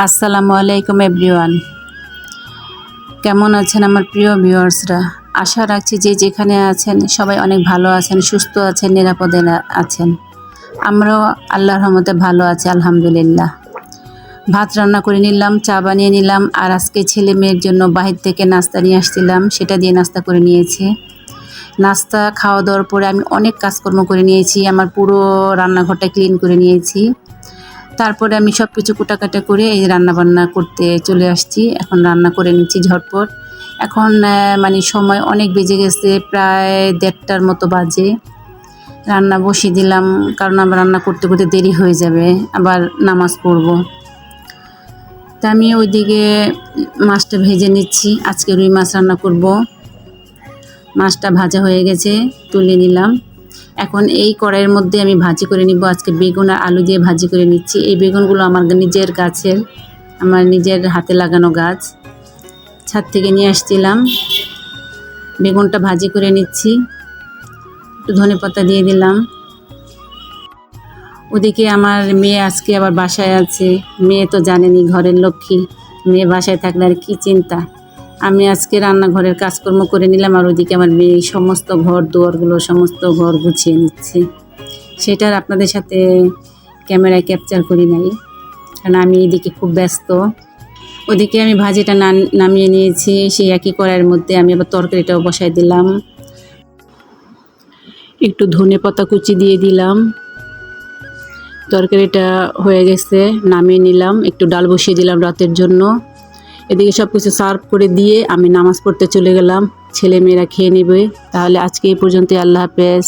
আসসালামু আলাইকুম, এভরিওয়ান। কেমন আছেন আমার প্রিয় ভিউয়ার্সরা? আশা রাখছি যে যেখানে আছেন সবাই অনেক ভালো আছেন, সুস্থ আছেন, নিরাপদে আছেন। আমরাও আল্লাহর রহমতে ভালো আছি, আলহামদুলিল্লাহ। ভাত রান্না করে নিলাম, চা বানিয়ে নিলাম, আর আজকে ছেলে মেয়ের জন্য বাহির থেকে নাস্তা নিয়ে আসছিলাম, সেটা দিয়ে নাস্তা করে নিয়েছে। নাস্তা খাওয়া দাওয়ার পরে আমি অনেক কাজকর্ম করে নিয়েছি, আমার পুরো রান্নাঘরটা ক্লিন করে নিয়েছি। তারপরে আমি সব কিছু কুটাকাটা করে এই রান্নাবান্না করতে চলে আসছি। এখন রান্না করে নিচ্ছি ঝটপট। এখন মানে সময় অনেক বেজে গেছে, প্রায় দেড়টার মতো বাজে। রান্না বসিয়ে দিলাম, কারণ আমার রান্না করতে করতে দেরি হয়ে যাবে, আবার নামাজ পড়ব। তা আমি ওইদিকে মাছটা ভেজে নিচ্ছি, আজকে রুই মাছ রান্না করব। মাছটা ভাজা হয়ে গেছে, তুলে নিলাম। এখন এই কড়াইয়ের মধ্যে আমি ভাজি করে নিব। আজকে বেগুন আর আলু দিয়ে ভাজি করে নিচ্ছি। এই বেগুনগুলো আমার নিজের গাছের আমার নিজের হাতে লাগানো গাছ। ছাদ থেকে নিয়ে আসছিলাম। বেগুনটা ভাজি করে নিচ্ছি। একটু ধনে পাতা দিয়ে দিলাম। ওদিকে আমার মেয়ে আজকে আবার বাসায় আছে। মেয়ে তো জানেনি, ঘরের লক্ষ্মী। মেয়ে বাসায় থাকলে আর কী চিন্তা? আমি আজকে রান্নাঘরের কাজকর্ম করে নিলাম আর ওদিকে আমার মেয়ে সমস্ত ঘর দুয়ারগুলো সমস্ত ঘর গুছিয়ে নিচ্ছে। সেটার আপনাদের সাথে ক্যামেরায় ক্যাপচার করি নাই। কারণ আমি এদিকে খুব ব্যস্ত। ওদিকে আমি ভাজিটা নামিয়ে নিয়েছি, সেই একই কড়াইয়ের মধ্যে আমি আবার তরকারিটাও বসাই দিলাম। একটু ধনে পাতা কুচি দিয়ে দিলাম। তরকারিটা হয়ে গেছে, নামিয়ে নিলাম। একটু ডাল বসিয়ে দিলাম রাতের জন্য। এদিকে সব কিছু সার্ভ করে দিয়ে আমি নামাজ পড়তে চলে গেলাম। ছেলে মেয়েরা খেয়ে নেবে। তাহলে আজকে এই পর্যন্ত আল্লাহ হাফেজ।